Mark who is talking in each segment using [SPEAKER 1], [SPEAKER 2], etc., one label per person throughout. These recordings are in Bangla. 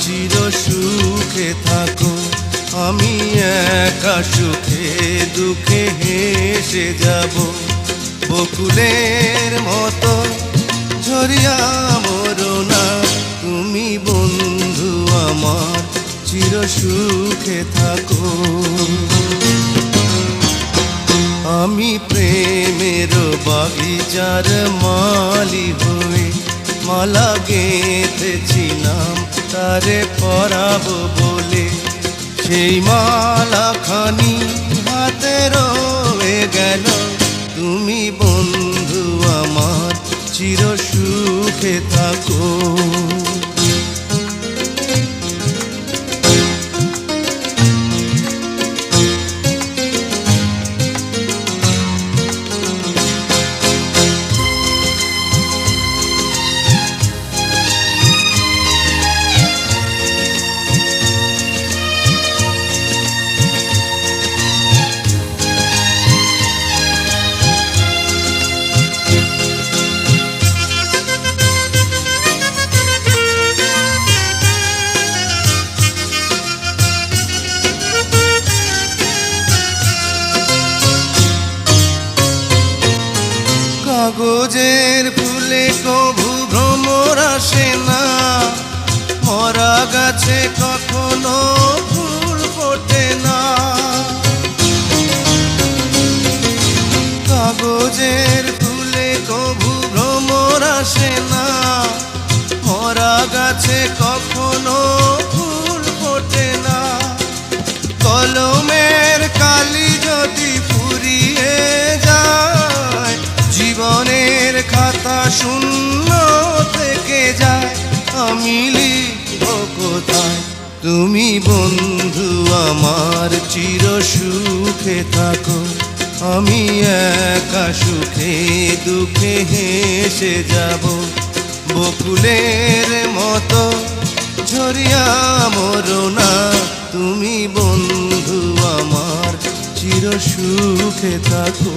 [SPEAKER 1] চির সুখে থাকো। আমি একা সুখে, দুঃখে হেসে যাব। বকুলের মতো ঝরিয়া মরো না। তুমি বন্ধু আমার, চির সুখে থাকো। আমি প্রেমের বাগিচার মালি হয়ে মালা গেঁথেছিলাম তারে পরাব বলে। সেই মালা খানি হাতে রয়ে গেল। তুমি বন্ধু আমার, চির সুখে থাকো। কাগজের ফুলে কভু ভ্রমর আসে না। মরা গাছে কখনো ফুল ফোটে না। কাগজের ফুলে কভু ভ্রমর আসে না। মরা গাছে কখনো ফুল ফোটে না। কলমের কালি যদি ফুরিয়ে যায় জীবনের খাতা শূন্য থেকে যায়। আমি লিখব কোথায়? তুমি বন্ধু আমার চির সুখে থাকো। আমি একা সুখে দুঃখে হেসে যাব। বকুলের মতো ঝরিয়া মরো না। তুমি বন্ধু আমার চির সুখে থাকো।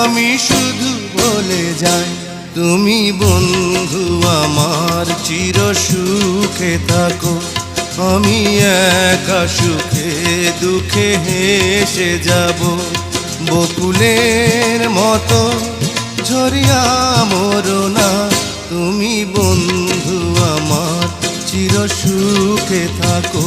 [SPEAKER 1] আমি শুধু বলে যাই, তুমি বন্ধু আমার চির সুখে থাকো। আমি একা সুখে দুঃখে হেসে যাব। বকুলের মতো ঝরিয়া মরো না, তুমি বন্ধু আমার চির সুখে থাকো।